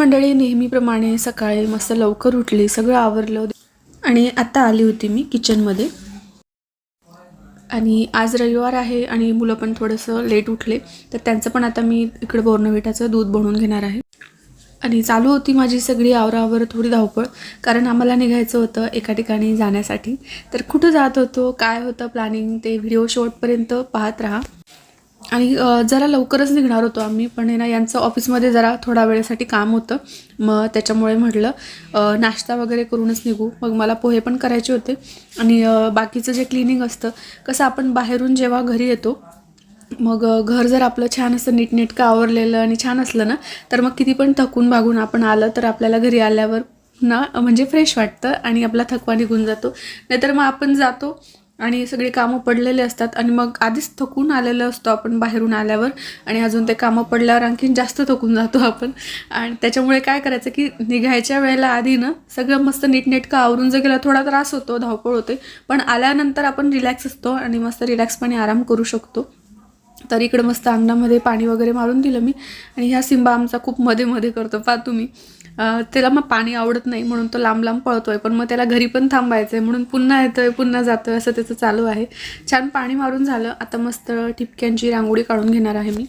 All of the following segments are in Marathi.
मंडळी नेहमीप्रमाणे सकाळी मस्त लवकर उठली सगळं आवरलं. आणि आत्ता आली होती मी किचनमध्ये. आणि आज रविवार आहे आणि मुलं पण थोडंसं लेट उठले. तर त्यांचं पण आता मी इकडे बोर्नविटाचं दूध बनवून घेणार आहे. आणि चालू होती माझी सगळी आवरावर थोडी धावपळ कारण आम्हाला निघायचं होतं एका ठिकाणी जाण्यासाठी. तर कुठं जात होतो काय होतं प्लॅनिंग ते व्हिडिओ शेवटपर्यंत पाहत राहा. आणि जरा लवकरच निघणार होतो आम्ही पण आहे ना यांचं ऑफिसमध्ये जरा थोडा वेळेसाठी काम होतं. मग त्याच्यामुळे म्हटलं नाश्ता वगैरे करूनच निघू. मग मला पोहे पण करायचे होते. आणि बाकीचं जे क्लिनिंग असतं कसं आपण बाहेरून जेव्हा घरी येतो मग घर जर आपलं छान असं नीटनेटकं आवरलेलं आणि छान असलं ना तर मग किती पण थकून भागून आपण आलं तर आपल्याला घरी आल्यावर ना म्हणजे फ्रेश वाटतं आणि आपला थकवा निघून जातो. नाहीतर मग आपण जातो आणि सगळी कामं पडलेले असतात. आणि मग आधीच थकून आलेलं असतो आपण बाहेरून आल्यावर. आणि अजून ते कामं पडल्यावर आणखीन जास्त थकून जातो आपण. आणि त्याच्यामुळे काय करायचं की निघायच्या वेळेला आधी ना सगळं मस्त नीटनेटकं आवरून जर गेलं थोडा त्रास होतो धावपळ होते. पण आल्यानंतर आपण रिलॅक्स असतो आणि मस्त रिलॅक्सपणे आराम करू शकतो. तर इकडं मस्त अंगणामध्ये पाणी वगैरे मारून दिलं मी. आणि ह्या सिंबा आमचा खूप मध्ये मध्ये करतो. पा तुम्ही. त्याला मग पाणी आवडत नाही म्हणून तो लांब लांब पळतोय. पण मग त्याला घरी पण थांबायचं आहे म्हणून पुन्हा येतोय पुन्हा जातोय. असं त्याचं चालू आहे. छान पाणी मारून झालं. आता मस्त ठिपक्यांची रांगोळी काढून घेणार आहे मी.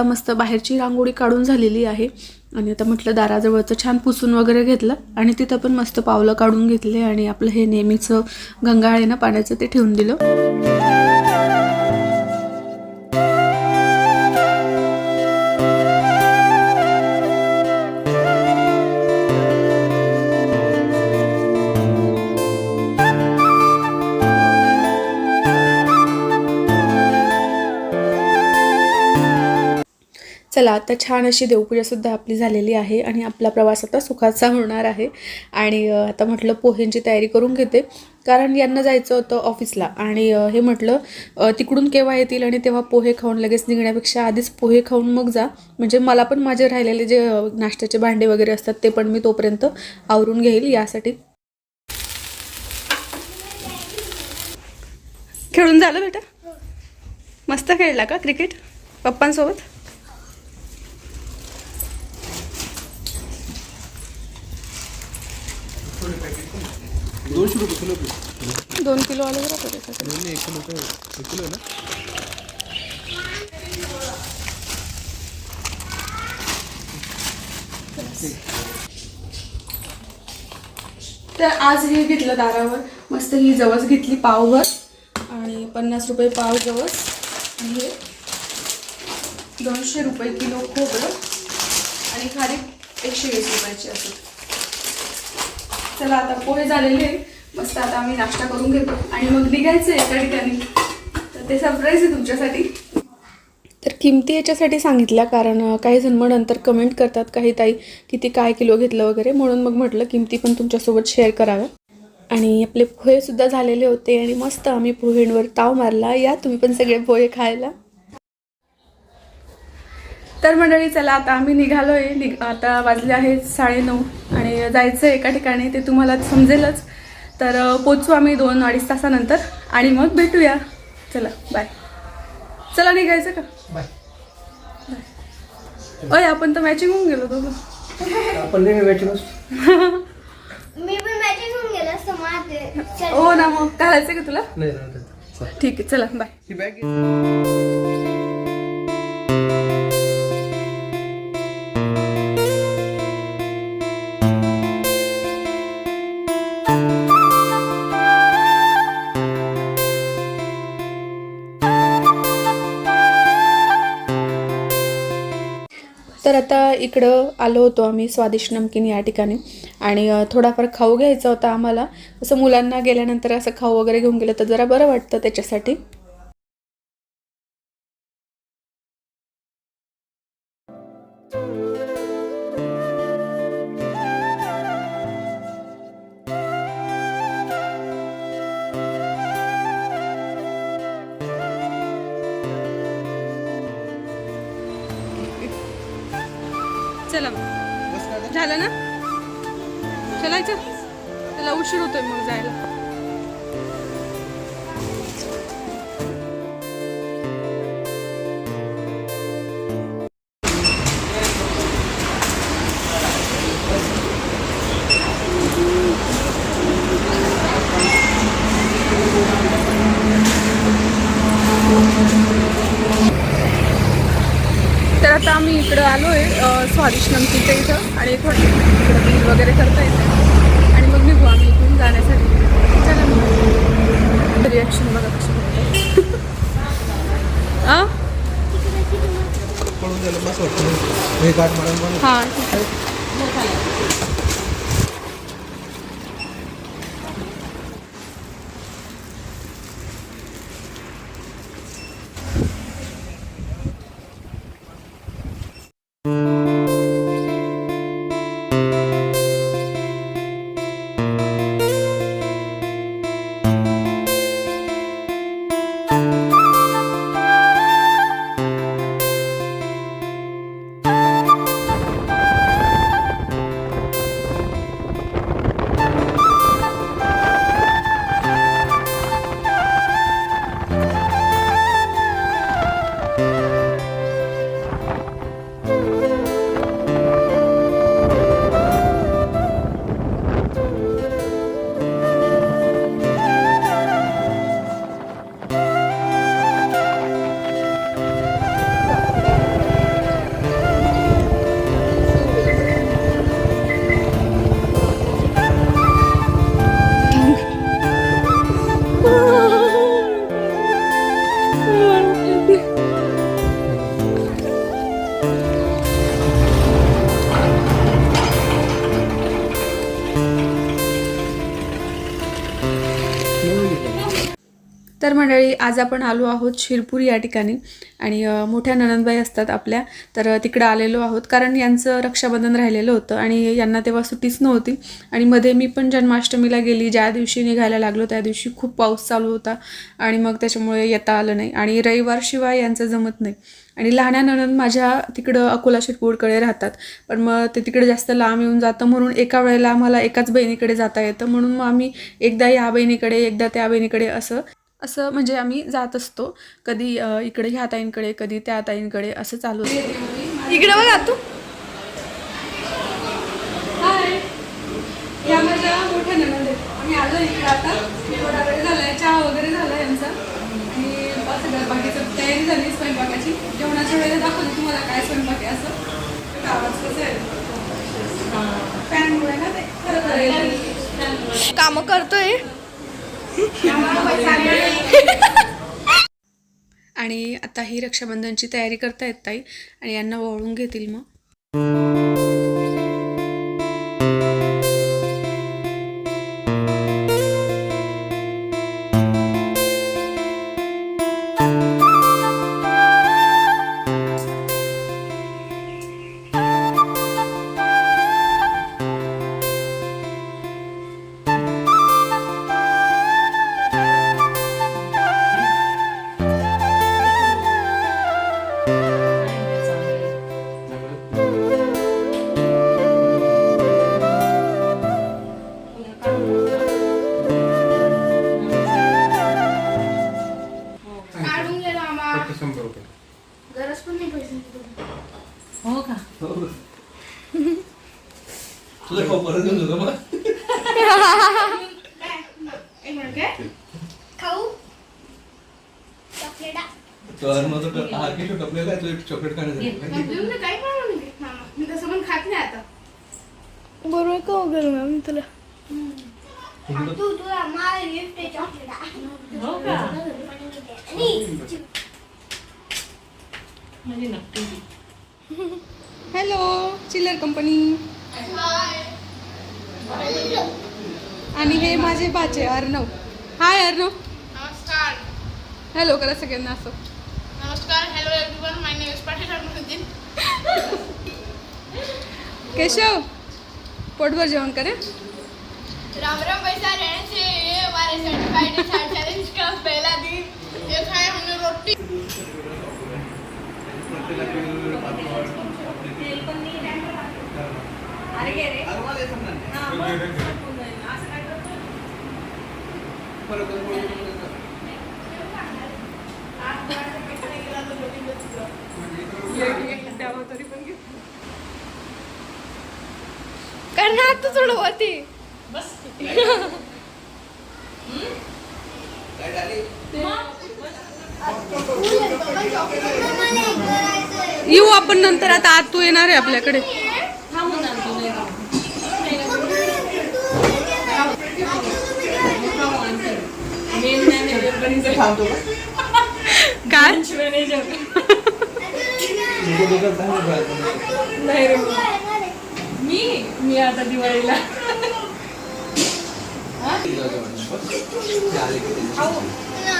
आता मस्त बाहेरची रांगोळी काढून झालेली आहे. आणि आता म्हटलं दाराजवळचं छान पुसून वगैरे घेतलं. आणि तिथं पण मस्त पावलं काढून घेतले आणि आपलं हे नेहमीचं गंगाळ आहे ना पाण्याचं ते ठेवून दिलं. चला आता छान अशी देवपूजासुद्धा आपली झालेली आहे आणि आपला प्रवास आता सुखाचा होणार आहे. आणि आता म्हटलं पोह्यांची तयारी करून घेते. कारण यांना जायचं होतं ऑफिसला आणि हे म्हटलं तिकडून केव्हा येतील आणि तेव्हा पोहे खाऊन लगेच निघण्यापेक्षा आधीच पोहे खाऊन मग जा. म्हणजे मला पण माझे राहिलेले जे नाश्त्याचे भांडे वगैरे असतात ते पण मी तोपर्यंत आवरून घेईल यासाठी. खेळून झालं बेटा? मस्त खेळला का क्रिकेट? पप्पांसोबत? दोनशे रुपये किलो. दोन किलो आलं बरं त्याच्यासाठी दोन्ही एक किलो काय एक किलो आहे ना. तर आज हे घेतलं दारावर. मस्त ही जवस घेतली पावभर. आणि पन्नास रुपये पाव जवस. आणि हे दोनशे रुपये किलो खोबरं. आणि खारीक एकशे वीस रुपयाची असते चला आता पोहे झालेले. आहे. मस्त आता आम्ही नाश्ता करून घेतो. आणि मग निघायचं एका ठिकाणी. तर ते सरप्राईज आहे तुमच्यासाठी. तर किमती याच्यासाठी सांगितल्या कारण काही जण मग नंतर कमेंट करतात काही ताई किती काय किलो घेतलं वगैरे. म्हणून मग म्हटलं किमती पण तुमच्यासोबत शेअर कराव्या. आणि आपले पोहेसुद्धा झालेले होते आणि मस्त आम्ही पोहेंवर ताव मारला. या तुम्ही पण सगळे पोहे खायला. तर मंडळी चला आता आम्ही निघालो आहे निघ आता वाजले आहेत साडेनऊ आणि जायचं आहे एका ठिकाणी ते तुम्हाला समजेलच. तर पोचू आम्ही दोन अडीच तासानंतर आणि मग भेटूया. चला बाय. चला निघायचं का? बाय. अय आपण तर मॅचिंग होऊन गेलो दोघं. आपण नेहमी मॅचिंग मी पण मॅचिंग होऊन गेलं असतं माझे चल. हो ना मग घालायचं का तुला? ठीक आहे चला बाय. इकडं आलो होतो आम्ही स्वादिष्ट नमकीन या ठिकाणी. आणि थोडाफार खाऊ घ्यायचा होता आम्हाला. असं मुलांना गेल्यानंतर असं खाऊ वगैरे घेऊन गेलं तर जरा बरं वाटतं त्याच्यासाठी. चला झालं ना? चलायचं त्याला उशीर होतोय मग जायला. आम्ही इकडं आलो आहे स्वादिष्ट नमकीच्या इथं आणि थोडं इकडं बिल वगैरे करता येते आणि मग निघू आम्ही इथून जाण्यासाठी. चला रिॲक्शन बघा कशी हे हां. ठीक आहे. मंडळी आज आपण आलो आहोत शिरपूर या ठिकाणी. आणि मोठ्या ननंदबाई असतात आपल्या. तर तिकडं आलेलो आहोत. कारण यांचं रक्षाबंधन राहिलेलं होतं आणि यांना तेव्हा सुट्टीच नव्हती. आणि मध्ये मी पण जन्माष्टमीला गेली. ज्या दिवशी निघायला लागलो त्या दिवशी खूप पाऊस चालू होता. आणि मग त्याच्यामुळे येता आलं नाही. आणि रविवारशिवाय यांचं जमत नाही. आणि लहान्या ननंद माझ्या तिकडं अकोला शिरपूरकडे राहतात. पण मग ते तिकडे जास्त लांब येऊन जातं. म्हणून एका वेळेला आम्हाला एकाच बहिणीकडे जाता येतं. म्हणून मग आम्ही एकदा या बहिणीकडे एकदा त्या बहिणीकडे असं असं म्हणजे आम्ही जात असतो. कधी इकडे ह्या ताईंकडे कधी त्या ताईंकडे असं चालू असतं. इकडे बघा तू. हाय. या माझ्या मोठ्या नणंद. आहेत आम्ही आलो इकडे आता. थोडा वेळ झालाय. चहा वगैरे झाला यांचा आणि बस सगळं बाकीचं तयारी झाली स्वयंपाकाची. जेवणाच्या वेळेला दाखवते तुम्हाला काय स्वयंपाक आहे असं. आवाज कसं आहे? फॅनमुळे ना ते. खरं काम करतोय. आणि आता ही रक्षाबंधनची तयारी करता येत ताई आणि यांना वळून घेतील मग. हो का? तुझं खाऊ परत घेऊन जाऊ मग? एक मिनिट काय खाऊ. चॉकलेटा. तर मग तो हा किती टपलेला आहे तो चॉकलेट खाण्यासाठी. घेऊन काही पण मामा मी तसं पण खात नाही आता. बरोबर का वगैरे मॅम तुला तू तुला मला गिफ्ट चॉकलेट. हो का? आणि म्हणजे नक्की हॅलो चिल्लर कंपनी. आणि हे माझे बाचे अर्णव. हाय अर्णव. नमस्कार. हॅलो करा सगळ्यांना असं. नमस्कार hello everyone my name is Patil Keshav पोटभर जेवण करे. राम राम पैसा रहने से ये हमारे सर्टिफाइड चैलेंज का पहला दिन. ये खाए हमने रोटी. तेल पण नाही कारण हात थोडं वरती येऊ आपण नंतर आता आत तू येणार आहे आपल्याकडे. काय. नाही रे मी मी आता दिवाळीला. हो ना.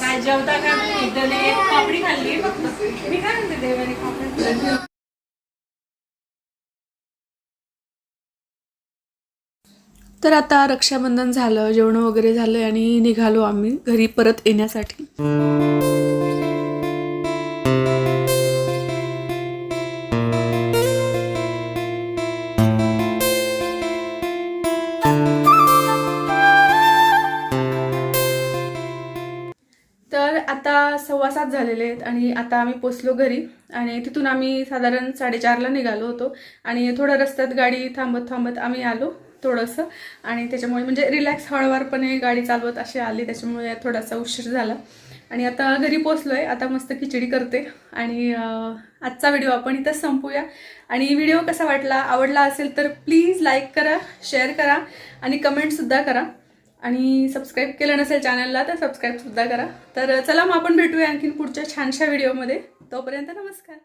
काय जेवता का तुम्ही? त्याने एक पापडी खाल्ली. फक्त मी काय म्हणते देवाने पापडी तर आता रक्षाबंधन झालं जेवण वगैरे झालं आणि निघालो आम्ही घरी परत येण्यासाठी. सव्वा सात झालेले आहेत आणि आता आम्ही पोचलो घरी आणि तिथून आम्ही साधारण साडेचारला निघालो होतो आणि थोडं रस्त्यात गाडी थांबत थांबत आम्ही आलो थोडंसं आणि त्याच्यामुळे म्हणजे रिलॅक्स हळवारपणे गाडी चालवत अशी आली त्याच्यामुळे थोडासा उशीर झाला. आणि आता घरी पोचलो आहे आता मस्त खिचडी करते आणि आजचा व्हिडिओ आपण इथंच संपूया. आणि व्हिडिओ कसा वाटला आवडला असेल तर प्लीज लाईक करा शेअर करा आणि कमेंटसुद्धा करा. आणि सबस्क्राईब केलं नसेल चॅनलला तर सबस्क्राईबसुद्धा करा. तर चला मग आपण भेटूया आणखीन पुढच्या छानशा व्हिडिओमध्ये तोपर्यंत नमस्कार.